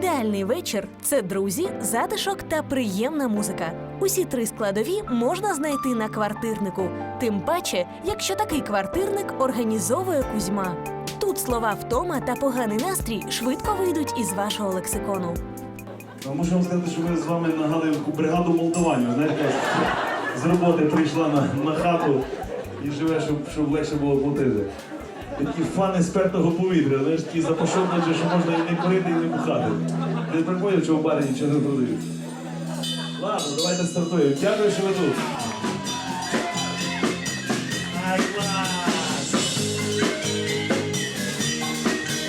Ідеальний вечір це друзі, затишок та приємна музика. Усі три складові можна знайти на квартирнику. Тим паче, якщо такий квартирник організовує Кузьма. Тут слова втома та поганий настрій швидко вийдуть із вашого лексикону. А Можу вам сказати, що ми з вами нагадуємо бригаду молдаванів. Знаєте, з роботи прийшла на, на хату і живе, щоб, щоб легше було платити. Такі фани спертого повітря, знаєш, такі запашовничі, що можна і не курити, і не бухати. Не приходять, що в барі нічого не продають. Ладно, давайте стартуємо. Дякую, що ви тут.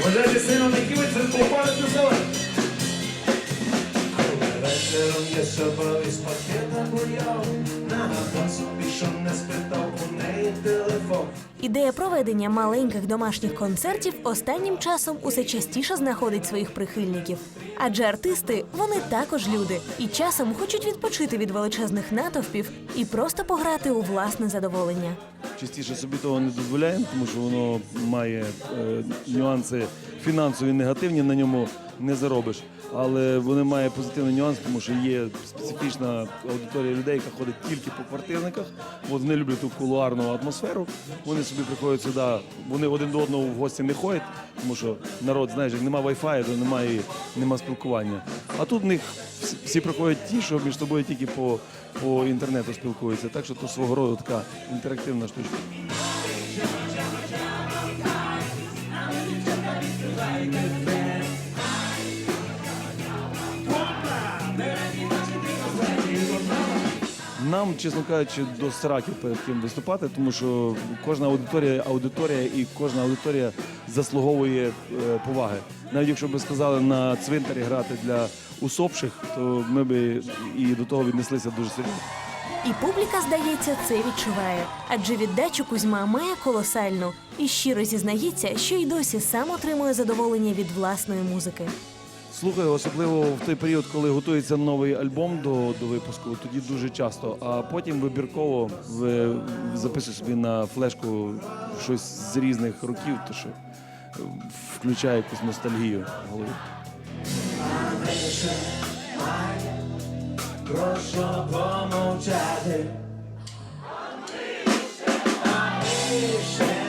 Вважайте які ви це попали до села. Вечором я собою з пакета гуляв, нагадав собі, що не спитав. Ідея проведення маленьких домашніх концертів останнім часом усе частіше знаходить своїх прихильників. Адже артисти вони також люди і часом хочуть відпочити від величезних натовпів і просто пограти у власне задоволення. частіше собі того не дозволяємо, тому що воно має е, нюанси фінансові негативні, на ньому не заробиш. Але вони має позитивний нюанс, тому що є специфічна аудиторія людей, яка ходить тільки по квартирниках. От вони люблять ту кулуарну атмосферу. Вони собі приходять сюди, вони один до одного в гості не ходять, тому що народ, знаєш, як нема вайфаю, то немає, нема спілкування. А тут в них всі- приходять ті, що між собою тільки по, по інтернету спілкуються. Так що то свого роду така інтерактивна штучка. Нам, чесно кажучи, до сраків перед ким виступати, тому що кожна аудиторія аудиторія і кожна аудиторія заслуговує е, поваги. Навіть якщо б сказали на цвинтарі грати для усопших, то ми би і до того віднеслися дуже серйозно. І публіка, здається, це відчуває. Адже віддачу Кузьма має колосальну і щиро зізнається, що й досі сам отримує задоволення від власної музики слухаю, особливо в той період, коли готується новий альбом до до випуску, тоді дуже часто. А потім вибірково в, записую собі на флешку щось з різних років, то що включає якусь ностальгію в голові. Прошу помовчати. Андріше, Андріше.